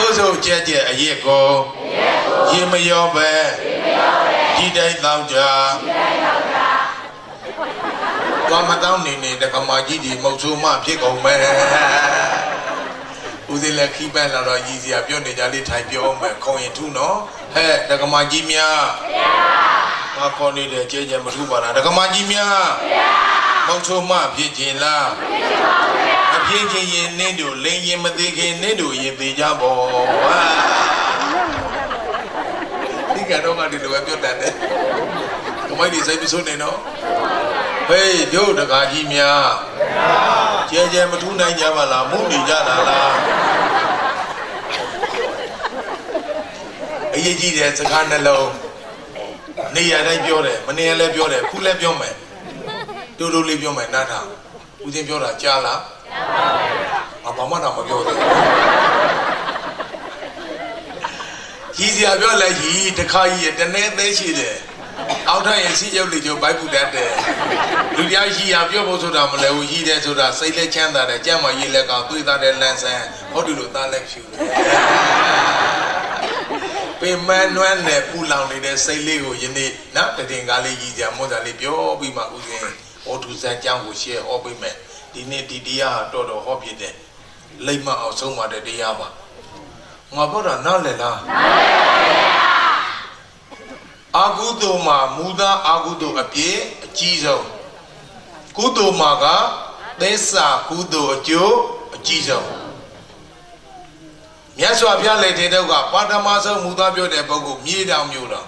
ဆိုးဆိုးကြဲကြဲအရက်ကိုရေမရောပဲဒီတိုင်းတောင်းကြသွားမတောင်းနေနေတက္ကမကြီးဒီမုတ်ဆိုးမှဖြစ်ကုန်မယ်ဦးစင်းလက်ခိပန်းလာတော့ရည်စရာပြောနေကြလေးထိုင်ပြောအောင်မယ်ခေါင်ရင်ထုနော်ဟဲ့တက္ကမကြီးများဘာခေါ်နေတယ်ကြဲကြဲမထူပါလားတက္ကမကြီးများ မုတ်ဆိုးမှဖြစ်ခြင်းလားမဖြစ်ခြင်းရင်နင်းတို့လိန်ရင်မသေးခင်နင်းတို့ရင်သေးကြပေါ့ဟာဒီကတော့ငါဒီလိုပဲပြောတတ်တယ်။ကမိုင်းဒီစိတ်မဆိုးနေနော်။ဟေးတို့တကာကြီးများကျဲကျဲမထူးနိုင်ကြပါလားမှုနေကြတာလား။အရေးကြီးတဲ့စကားနှလုံးနေရာတိုင်းပြောတယ်မနေရလည်းပြောတယ်ခုလည်းပြောမယ်။ တူတူလေးပြောမယ်နားထောင်။ဦးစင်းပြောတာကြားလား။ကြားပါဘူး။ဘာမှတော့မပြောသေးဘူး။ကြီးစရာပြောလိုက်ကြီးတခါကြီးရတနေ့သေးရှိတယ်အောက်ထပ်ရင်စီရုပ်လေးကျိုးဘိုက်ပူတတ်တယ်လူတရားရှိရပြောဖို့ဆိုတာမလဲဘူးရှိတယ်ဆိုတာစိတ်လက်ချမ်းသာတယ်ကြမ်းမရေးလက်ကောင်သွေးသားတဲ့လန်းဆန်းဟောဒီလိုသားလက်ဖြူတယ်ပင်မနွမ်းနဲ့ပူလောင်နေတဲ့စိတ်လေးကိုယနေ့နော်တည်ငါလေးကြီးစရာမောတာလေးပြောပြီးမှဥစဉ် ဩထုဇန်ကြောင်းကိုရှင်းဟောပေးမယ်ဒီနေ့ဒီတရားဟာတော်တော်ဟောဖြစ်တယ်လိမ့်မအောင်ဆုံးမတဲ့တရားပါငါပြောတာနားလည်လားအာကုသိုလ်မှာမူသားအာကုသိုလ်အပြည့်အကြီးဆုံးကုသိုလ်မှာကသစ္စာကုသိုလ်အကျိုးအကြီးဆုံးမြတ်စွာဘုရားလက်ထက်တော့ကပါထမဆုံးမူသားပြောတဲ့ပုဂ္ဂိုလ်မြေတောင်မျိုးတော်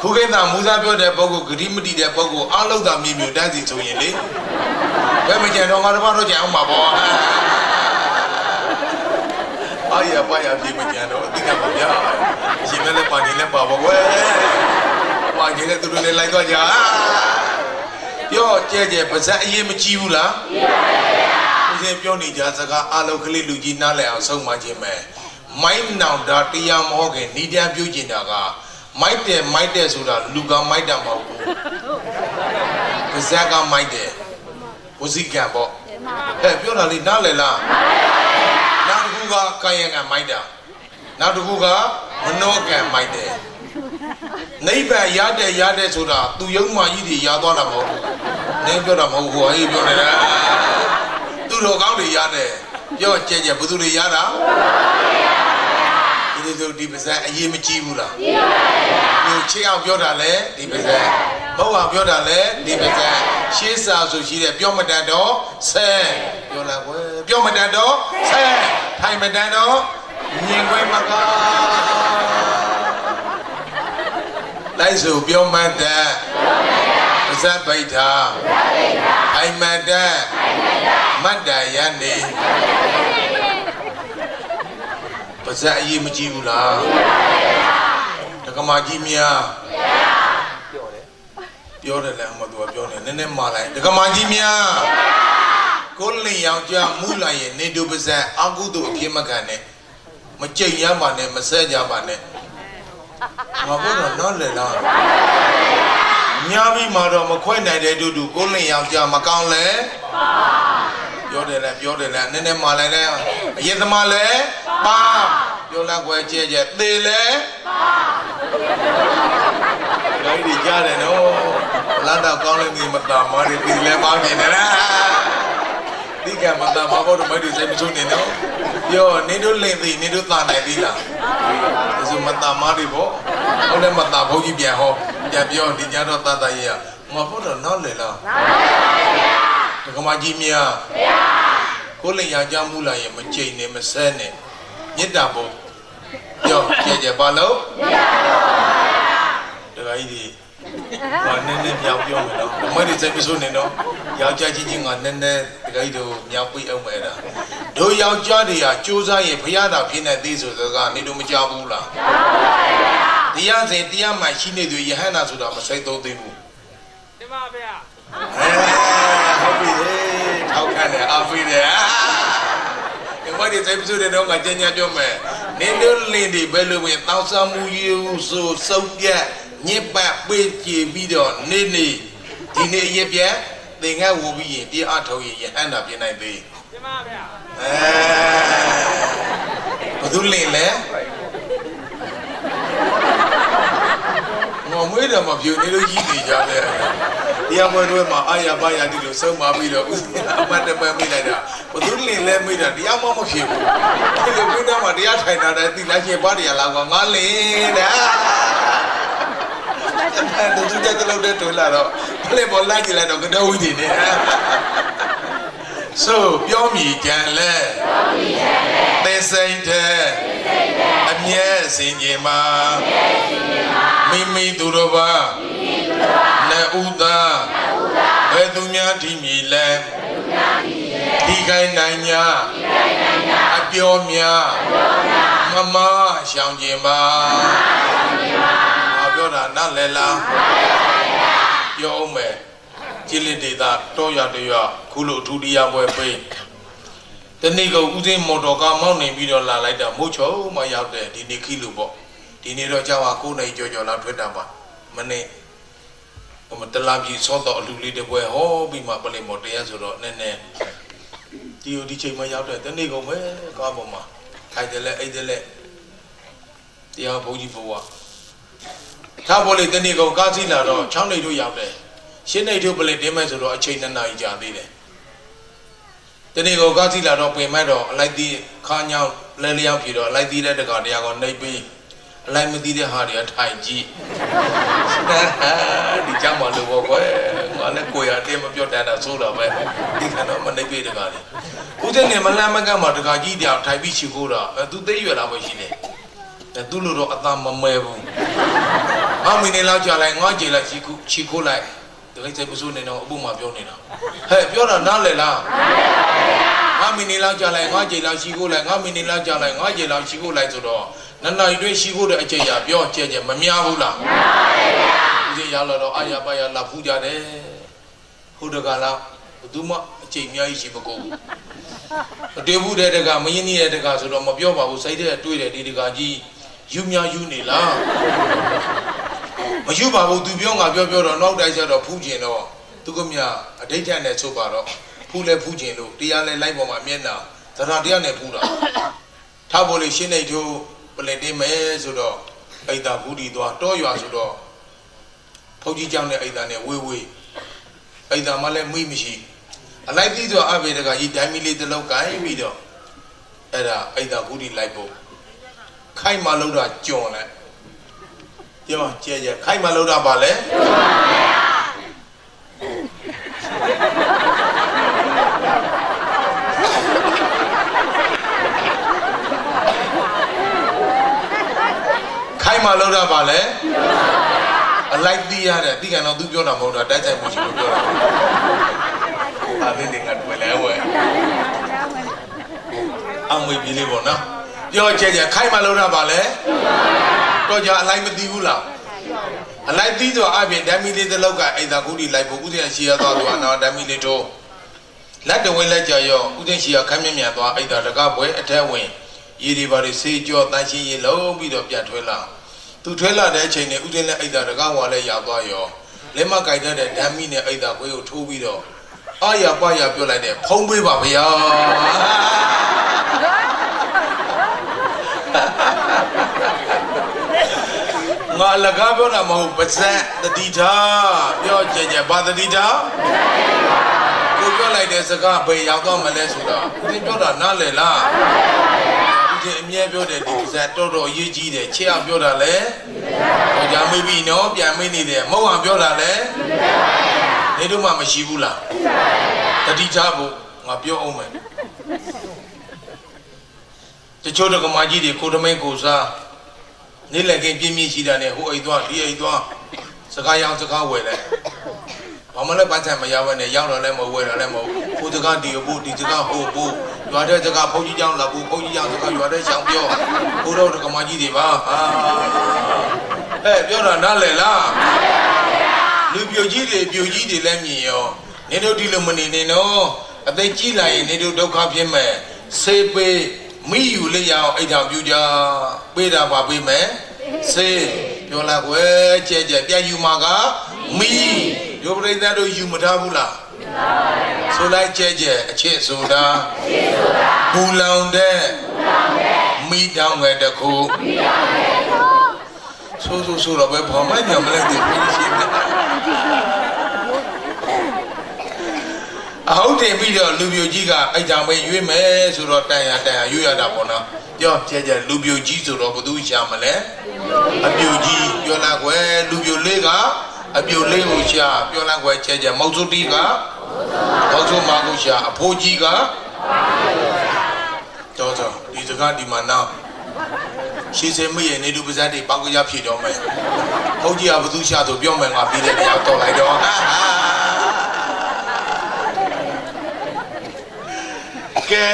ခုကိစ္စမူသားပြောတဲ့ပုဂ္ဂိုလ်ဂတိမတိတဲ့ပုဂ္ဂိုလ်အလုဒ္ဓမြေမျိုးတန်းစီဆိုရင်လေဘယ်မကြံတော့ငါတို့ဘာတော့ကြံအောင်ပါဘောအာရပါရပြေမကြံတော့အတိကပါဗျာရှင်လည်းပါနေလည်းပါပါကွယ်ပါနေလည်းသူတို့လည်းလိုက်တော့ကြပြောကြဲကြဲပါဇက်အရေးမကြီးဘူးလားကြီးပါဗျာဦးဇင်းပြောနေကြစကားအလုံးကလေးလူကြီးနားလည်အောင်ဆုံးမခြင်းပဲမိုင်းနောင်တာတရားမဟုတ်ခင်ဤတရားပြုကျင်တာက မိုက်တယ်မိုက်တယ်ဆိုတာလူကမိုက်တာမဟုတ်ဘူးပါဇက်ကမိုက်တယ်ဝစီကံပေါ့ဟဲ့ပြောတာလေးနားလည်လားနောက်တစ်ခုကကာယကံမိုက်တာနောက်တစ်ခုကမနောကံမိုက်တယ်နိဗ္ဗာန်ရတဲ့ရတဲ့ဆိုတာသူယုံမှကြီးတွေရသွားတာမဟုတ်ဘူးနင်းပြောတာမဟုတ်ဘူးဟောအေးပြောနေတာသူတော်ကောင်းတွေရတယ်ပြောကြဲကြဲဘယ်သူတွေရတာ ဒီလိုဒီပါဇက်အရေးမကြီးဘူးလားကြီးပါဗျာဒီချေအောင်ပြောတာလဲဒီပါဇက်မဟုတ်အောင်ပြောတာလဲဒီပါဇက်ရှေးစာဆိုရှိတဲ့ပြောမတတ်တော့ဆဲပြောလာကွယ်ပြောမတတ်တော့ဆဲထိုင်မတတ်တော့မြင်ခွင့်မကားလိုက်ဆိုပြောမတတ်ပါဇက်ပိဋ္ဌာထိုင်မတတ်မတ္တယန္နေပါ ဇက်အရေးမကြီးဘူးလားတက္ကမကြီးများပြောတယ်လေအမသူကပြောနေနည်းနည်းမာလိုက်တက္ကမကြီးများကိုလင်ယောက်ျားမူလာရဲ့နေတုပါဇက်အကုသို့အပြစ်မခံနဲ့မကြိတ်ရမ်းပါနဲ့မဆဲကြပါနဲ့ငါဘုရားနော်လေလားညာပြီးမှတော့မခွဲနိုင်တဲ့တူတူကိုလင်ယောက်ျားမကောင်းလဲပြောတယ်လေပြောတယ်လေနည်းနည်းမာလိုက်လဲအရင်သမားလဲပါ ပြောလိုက်ွယ်ကြဲကြဲသေလဲပါဒါကြီးကြားတယ်နော်လမ်းတော့ကောင်းလို့ဒီမတာမာရီဒီလဲပါနေတယ်လားဒီကမတာမဘောတော့မဒီစိတ်မချုံနေနော်ပြောနေတို့လင်သေးနေတို့တာနိုင်သေးလားဒါဆိုမတာမာရီပေါ့ဟုတ်တယ်မတာဘုန်းကြီးပြန်ဟောပြန်ပြောဒီကြတော့တတ်တရဲ့မဖို့တော့နောက်လေလားဒကမကြီးမြတ်ကိုလင်ရကြမှုလာရင်မကြိမ်နဲ့မဆဲနဲ့မေတ္တာဘုံပြော ကြဲကြဲပါလို့ဒကာကြီးဒီဘာနည်းနည်းမြောက်ပြောမယ်နော်။မွေးနေစိတ်မဆိုးနေတော့ယောက်ျားချင်းချင်းကနည်းနည်းဒကာကြီးတို့မြောက်ပြအောင်မယ်လား။တို့ယောက်ျားတွေဟာစူးစမ်းရင်ဘုရားတော်ဖြစ်နေသေးဆိုစကားနေတို့မကြောက်ဘူးလား။ကြောက်ပါရဲ့။တရားစဉ်တရားမှရှိနေသူယဟန္တာဆိုတာမစိတ်သုံးသိဘူး။တင်ပါဗျာအဲဟုတ်ပြီဟေးထောက်ခံတယ်အဖေးတယ်ဒီမဒီတိုင်းပြည့်တဲ့တော့ငါကြင်ညာပြောမယ် နင်းတို့လင်းဒီဘယ်လိုဝင်တောင်းဆမှုယူဆိုစုပ်ပြတ်ညစ်ပတ်ပေးကြည့်ပြီးတော့နေနေဒီနေ့ရက်ပြတ်သင်္ကန်းဝူပြီးရင်တရားအထုတ်ရင်ယဟန္တာပြင်နိုင်သေးတင်ပါဗျာအဲဘသူလင်လဲငေါမွေးတယ်မပြူနေလို့ကြီးနေကြတယ် တရားပွဲတွေမှာအာရပါရဒီလိုဆုံးမပြီးတော့ဦးအမတ်တပံမိလိုက်တာဘသူလင်လဲမိတာတရားမမဖြစ်ဘူးဒီလိုပြတော့မှတရားထိုင်တာတဲ့တိလိုက်ချေပါတရားလာကငါလင်တဲ့အဲ့ဒါသူတက်တော့တဲ့တူလာတော့ဘယ်ပေါ်လိုက်ကြည့်လိုက်တော့ကတော့ဝီနေနေဆိုပြောမိကြံလဲပြောမိကြံလဲသေစိတ်တဲ့အမြဲစင်ကြင်မှာမိမိသူတော်ဘာ နဲ့ဥသာဘယ်သူများထိမြည်လဲဒီကိုင်းနိုင်ညာအပြောများမမရှောင်ကြင်ပါဘာပြောတာနားလဲလားပြောအောင်မယ်ကြည်လင်ဒေတာတောရတရခုလိုဒုတိယပွဲပေးတနေ့ကဦးသိန်းမော်တော်ကားမောင်းနေပြီးတော့လာလိုက်တာမို့ချုံမရောက်တယ်ဒီနေ့ခီလိုပေါ့ဒီနေ့တော့ကြောက်ဟာ9နိုင်ကြော်ကြော်လောက်ထွက်တာပါမနေ့ ဟိုမတလာပြည်စောတော့အလူလေးတစ်ပွဲဟောပြီးမှပလင်မော်တရားဆိုတော့နည်းနည်းဒီဟိုဒီချိန်မှရောက်တယ်တနေ့ကုန်ပဲကားပေါ်မှာခိုင်တယ်လဲအိတ်တယ်လဲတရားဘုန်းကြီးဘဝထားပေါ်လေတနေ့ကုန်ကားစီးလာတော့6နေတို့ရောက်တယ်ရှင်းနေတို့ပလင်တင်းမဲ့ဆိုတော့အချိန်2နာရီကြာသေးတယ်တနေ့ကုန်ကားစီးလာတော့ပြင်မဲ့တော့အလိုက်သီးခါညောင်းလဲလျောင်းဖြေတော့အလိုက်သီးတဲ့တကာတရားကောင်နှိပ်ပြီး အလိုက်မသိတဲ့ဟာတွေကထိုင်ကြည့်ဒီကြောင်မလို့ဘောကွယ်ငါလည်းကိုရတင်းမပြောတတ်တာဆိုတော့ပဲဒီခါတော့မနှိပ်ပြီးတကာလေဦးတဲ့နေမလန်းမကမှာတကာကြီးတောင်ထိုင်ပြီးချီခိုးတာအဲသူသိရွယ်လာပဲရှိတယ်အဲသူ့လိုတော့အသာမမဲဘူးငါမင်းနေလောက်ကြလိုက်ငါကြေလိုက်ချီခိုးချီခိုးလိုက်ဒီကိစ္စပစိုးနေတော့အဖို့မှပြောနေတာဟဲ့ပြောတာနားလေလားငါ မင်းနေလောက်ကြလိုက်ငါကြေလောက်ချီခိုးလိုက်ငါမင်းနေလောက်ကြလိုက်ငါကြေလောက်ချီခိုးလိုက်ဆိုတော့နန္နာရီတွင်းရှိခိုးတဲ့အကြေရပြောကြဲကြဲမများဘူးလားများပါဗျာဒီရောက်လာတော့အာရပါရလာဖူးကြတယ်ဟုတ်တကလားဘယ်သူမှအကြေအများကြီးရှိမကုန်ဘူးအတွေ့ဘူးတဲ့တကမင်းကြီးတဲ့တကဆိုတော့မပြောပါဘူးစိတ်ထဲတွေးတယ်ဒီတကကြီးယူများယူနေလားမယူပါဘူးသူပြောငါပြောပြောတော့နောက်တိုင်းကျတော့ဖူးကျင်တော့သူကမြအဋိဋ္ဌနဲ့ဆိုပါတော့ ဖူးလဲဖူးကျင်လို့တရားလဲလိုက်ပေါ်မှာမျက်နှာသရတရားနဲ့ဖူးတာထားဖို့လေရှင်းနေတို့ပလင်တင်းမယ်ဆိုတော့အိတ်သာဘူးဒီသွားတောရွာဆိုတော့ဖုန်ကြီးကြောင့်နဲ့အိတ်သာနဲ့ဝေးဝေးအိတ်သာမှလည်းမိမရှိအလိုက်သီးဆိုအဘေတကကြီးဒိုင်းမီလေးတစ်လုံးကိုင်းပြီးတော့အဲ့ဒါအိတ်သာဘူးဒီလိုက်ဖို့ခိုက်မှလုံးတာကြုံလိုက်ပြောကြဲကြဲခိုက်မှလုံးတာပါလေခိုက် မှလုံးတာပါလေအလိုက်သီးရတယ်တိကန်တော့သူပြောတာမဟုတ်တာတိုက်ဆိုင်မှုရှိလို့ပြောတာအာလေးတွေကတွေ့လဲဝဲအမွေပြေးလေးပေါ့နော်ပြောကြဲကြဲခိုက်မှလုံးတာပါလေတော့ကြအလိုက်မသိဘူးလားအလိုက်သီးဆိုအပြင်ဓာမီလေးတစ်လောက်ကအိမ်သာခုဒီလိုက်ဖို့ဥစဉ်ရှီရသွားသူအနာဓာမီလေးတို့လက်တဝဲလက်ကြရောဥစဉ်ရှီရခမ်းမြမြန်သွားအိမ်သာတကားပွဲအထက်ဝင်ရေဒီပါတွေဆေးကြောတန်းရှင်းရေလုံးပြီးတော့ပြန်ထွဲလာ သူထွဲလာတဲ့အချိန်နဲ့ဥစဉ်လက်အိမ်သာတကားဝါလဲရောက်သွားရောလက်မကြိုက်တတ်တဲ့ဓာမီနဲ့အိမ်သာပွဲကိုထိုးပြီးတော့အာရပါရပြောလိုက်တယ်ဖုံးပေးပါဗျာငါလကားပြောတာမဟုတ်ပါဇက်တတိထားပြောကြကြဘာတတိထားကိုပြောလိုက်တဲ့စကားဘယ်ရောက်တော့မလဲဆိုတော့ဦးတင်ပြောတာနားလည်လား ဦးတင်အမြဲပြောတယ်ဒီဇက်တော်တော်အရေးကြီးတယ်ချစ်အောင်ပြောတာလဲဟောကြမေးပြီနော်ပြန်မေးနေတယ်မဟုတ်အောင်ပြောတာလဲနေတော့မှမရှိဘူးလားတတိထားဖို့ငါပြောအောင်မယ်တချို့တက္ကမကြီးတွေကိုတမင်းကိုစားနေလက်ကင်းပြင်းပြင်းရှိတာနဲ့ဟိုအိမ်သွားဒီအိမ်သွားစကားရောင်းစကားဝယ်လဲ ဘာမှလည်းပတ်သက်မရဘဲနဲ့ရောက်တော့လည်းမဝယ်တော့လည်းမဟုတ်ဟိုစကားဒီဖို့ဒီစကားဟိုဖို့ရွာတဲ့စကားဖုန်းကြီးကြောင်းလာဖို့ဖုန်းကြီးကြောင်းစကားရွာတဲ့ရှောင်ပြောဟိုတော့တက္ကမကြီးတွေပါဟာဟဲ့ပြောတာနားလည်လားလူပြိုကြီးတွေပြိုကြီးတွေလည်းမြင်ရောနေတို့ဒီလိုမနေနေနော်အသိကြီးလာရင်နေတို့ဒုက္ခဖြစ်မဲ့ဆေးပေးမိယူလေးရအောင်အိတ်ထောင်ပြူကြပေးတာပါပေးမယ်စေးပြောလိုက်ွယ်ကြဲကြဲပြန်ယူမှာကမိ ဒုပရိသတ်တို့ယူမထားဘူးလားဆိုလိုက်ကြဲကြဲအချစ်ဆိုတာအချစ်ဆိုတာဘူလောင်တဲ့ဘူလောင်တဲ့မမိတောင်းငယ်တစ်ခုဆိုးဆိုးဆိုးတော့ပဲဘာမှညမလဲတဲ့ပြင်းရှင်းနေတာအဟုတ်တယ်ပြီးတော့လူပြိုကြီးကအဲ့ကြောင့်ပဲရွေးမယ်ဆိုတော့တန်ရတန်ရရွေးရတာပေါ့နော်ပြောကြဲကြဲလူပြိုကြီးဆိုတော့ဘသူရှာမလဲအပြိုကြီးပြောလာကွယ်လူပြိုလေးက အပြိုလေးကိုရှာပြောလာကွယ်ကြဲကြဲမောက်စုတီကမောက်စုမာကိုရှာအဖိုးကြီးကတော်တော်ဒီစကားဒီမှာနောက်ရှေးစဲမရဲ့နေတူပါဇတ်တွေပေါက်ကြဖြေတော့မယ်ဟုတ်ကြီးကဘသူရှာဆိုပြောမယ်ငါပြီးတဲ့တရားတော်လိုက်တော့ဟာဟာကဲ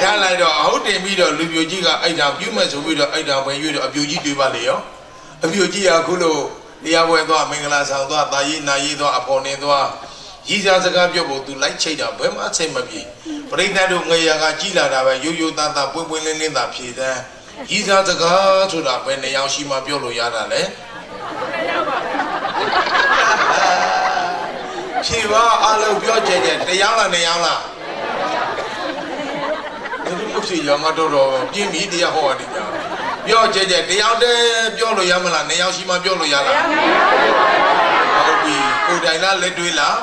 ထားလိုက်တော့အဟုတ်တင်ပြီးတော့လူပြိုကြီးကအဲ့ဒါပြုမဲ့ဆိုပြီးတော့အဲ့ဒါပဲရွေးတော့အပြိုကြီးတွေးပါလေရောအပြိုကြီးကအခုလို့ တရားပွဲသွားမင်္ဂလာဆောင်သွားတာရေးနာရေးသွားအဖော်နေသွားရည်စားစကားပြောဖို့သူလိုက်ချိတ်တာဘယ်မှအချိန်မပြေပရိသတ်တို့ငရေကကြီးလာတာပဲရိုးရိုးသားသားပွင့်ပွင့်လင်းလင်းသာဖြေတဲ့ရည်စားစကားဆိုတာဘယ်နေအောင်ရှိမှပြောလို့ရတာလဲဖြေပါအလုံးပြောကြကြတရားလားနေအောင်လားဒီလိုဖြစ်ရမှာတော့တော့ပြင်းပြီးတရားဟောရတယ်ကြာ ပြောကြကြတယောက်တည်းပြောလို့ရမလားနှစ်ယောက်ရှိမှပြောလို့ရလားဟုတ်ပြီကိုယ်တိုင်လားလက်တွေးလား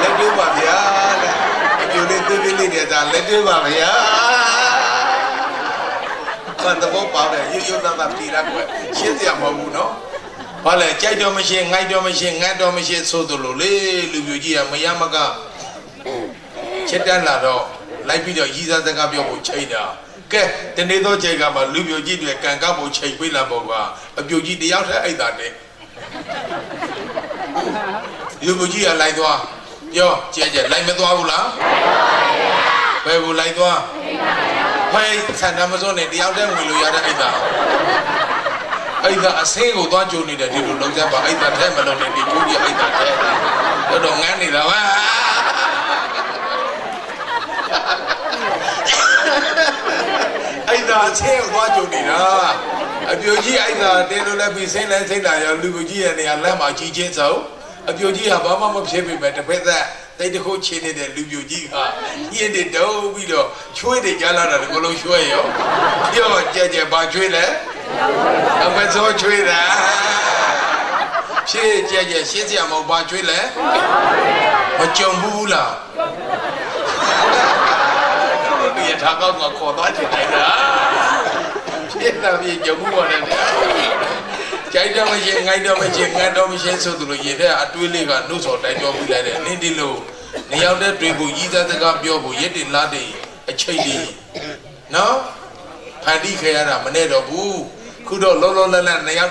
လက်တွေးပါဗျာတဲ့အကျိုးလေးသေးသေးလေးတွေဒါလက်တွေးပါဗျာကန်တော့ပေါ့တယ်ရိုးရိုးသားသားပြည်လာကွယ်ရှင်းစရာမဟုတ်ဘူးနော်ဘာလဲကြိုက်တော့မရှိငိုက်တော့မရှိငတ်တော့မရှိဆိုသလိုလေလူပြိုကြီးကမရမကချက်တက်လာတော့လိုက်ပြီးတော့ရည်စားစကားပြောဖို့ချိန်တာ ကဲတနေ့သောချိန်ကမှလူပြိုကြီးတွေကံကောက်ဖို့ချိန်ပေးလာပေါ့ကွာအပြိုကြီးတယောက်တည်းအိတ်တာတဲ့လူပြိုကြီးကလိုက်သွားပြောကြဲကြဲလိုက်မသွားဘူးလားဘယ်ဘူးလိုက်သွားဟဲ့ဆန္ဒမစိုးနဲ့တယောက်တည်းဝင်လို့ရတဲ့အိတ်တာအိတ်တာအစင်းကိုသွားကြိုနေတယ်ဒီလိုလုံးစမ်းပါအိတ်တာထဲမလုံးနဲ့ဒီကျိုးကြီးအိတ်တာထဲတော့တော့ငန်းနေတာပါ အဲ့ဒါအချင်းကိုသွားကြုံနေတာအပြိုကြီးအဲ့ဒါတင်းလို့လည်းပြီးစိမ့်လဲစိမ့်လာရောလူပြိုကြီးရဲ့နေရာလက်မှာကြီးချင်းဆုံးအပြိုကြီးကဘာမှမဖြစ်ပေမဲ့တစ်ဖက်သက်တိတ်တခုချင်းနေတဲ့လူပြိုကြီးကညင်းနေတုံးပြီးတော့ချွေးနေကြလာတာကိုလုံးချွေးရောပြောကြဲကြဲဘာချွေးလဲအမစောချွေးတာဖြည့်ကြဲကြဲရှင်းစရာမဟုတ်ဘာချွေးလဲမကြုံဘူးလားဒီ ရထားကောင်းကခေါ်သွားချင်တယ်လားဖြစ်တာပြေကြမှုပါတယ်ဗျာကြိုက်တော့မရှိငိုက်တော့မရှိငတ်တော့မရှိဆိုသူလိုရင်တဲ့အတွေးလေးကနှုတ်ဆော်တိုင်ပြောပြလိုက်တယ်နင်းဒီလိုနေရောက်တဲ့တွေ့ဖို့ရည်သားစကားပြောဖို့ရက်တင်လားတင်အချိန်လေးနော်ဖန်တီးခဲ့ရတာမနဲ့တော့ဘူးခုတော့လောလောလတ်လတ်နေရောက်